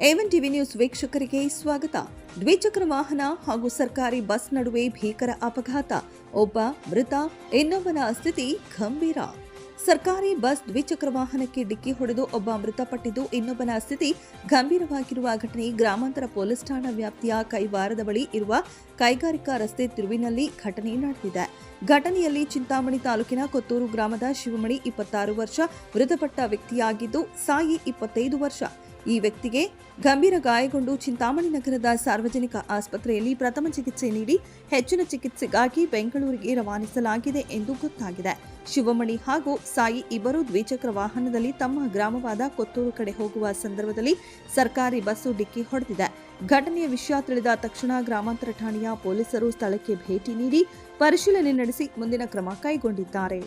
A one TV news ವೀಕ್ಷಕರಿಗೆ ಸ್ವಾಗತ. ದ್ವಿಚಕ್ರ ವಾಹನ ಹಾಗೂ ಸರ್ಕಾರಿ ಬಸ್ ನಡುವೆ ಭೀಕರ ಅಪಘಾತ. ಒಬ್ಬ, ಮೃತ, ಇನ್ನೊಬ್ಬನ ಸ್ಥಿತಿ ಗಂಭೀರ. ಸರ್ಕಾರಿ ಬಸ್ ದ್ವಿಚಕ್ರ ವಾಹನಕ್ಕೆ ಡಿಕ್ಕಿ ಹೊಡೆದು ಒಬ್ಬ ಮೃತಪಟ್ಟಿದ್ದು, ಇನ್ನೊಬ್ಬನ ಸ್ಥಿತಿ ಗಂಭೀರವಾಗಿರುವ ಘಟನೆ ಗ್ರಾಮಾಂತರ ಪೊಲೀಸ್ ಠಾಣಾ ವ್ಯಾಪ್ತಿಯ ಕೈವಾರದ ಬಳಿ ಇರುವ ಕೈಗಾರಿಕಾ ರಸ್ತೆ ತಿರುವಿನಲ್ಲಿ ಘಟನೆ ನಡೆದಿದೆ. ಘಟನೆಯಲ್ಲಿ ಚಿಂತಾಮಣಿ ತಾಲೂಕಿನ ಕೊತ್ತೂರು ಗ್ರಾಮದ ಶಿವಮಣಿ, ಇಪ್ಪತ್ತಾರು ವರ್ಷ, ಮೃತಪಟ್ಟ ವ್ಯಕ್ತಿಯಾಗಿದ್ದು, ಸಾಯಿ, ಇಪ್ಪತ್ತೈದು ವರ್ಷ. ಈ ವ್ಯಕ್ತಿಗೆ ಗಂಭೀರ ಗಾಯಗೊಂಡು ಚಿಂತಾಮಣಿ ನಗರದ ಸಾರ್ವಜನಿಕ ಆಸ್ಪತ್ರೆಯಲ್ಲಿ ಪ್ರಥಮ ಚಿಕಿತ್ಸೆ ನೀಡಿ ಹೆಚ್ಚಿನ ಚಿಕಿತ್ಸೆಗಾಗಿ ಬೆಂಗಳೂರಿಗೆ ರವಾನಿಸಲಾಗಿದೆ ಎಂದು ಗೊತ್ತಾಗಿದೆ. ಶಿವಮಣಿ ಹಾಗೂ ಸಾಯಿ ಇಬ್ಬರು ದ್ವಿಚಕ್ರ ವಾಹನದಲ್ಲಿ ತಮ್ಮ ಗ್ರಾಮವಾದ ಕೊತ್ತೂರು ಕಡೆ ಹೋಗುವ ಸಂದರ್ಭದಲ್ಲಿ ಸರ್ಕಾರಿ ಬಸ್ಸು ಡಿಕ್ಕಿ ಹೊಡೆದಿದೆ. ಘಟನೆಯ ವಿಷಯ ತಿಳಿದ ತಕ್ಷಣ ಗ್ರಾಮಾಂತರ ಠಾಣೆಯ ಪೊಲೀಸರು ಸ್ಥಳಕ್ಕೆ ಭೇಟಿ ನೀಡಿ ಪರಿಶೀಲನೆ ನಡೆಸಿ ಮುಂದಿನ ಕ್ರಮ ಕೈಗೊಂಡಿದ್ದಾರೆ.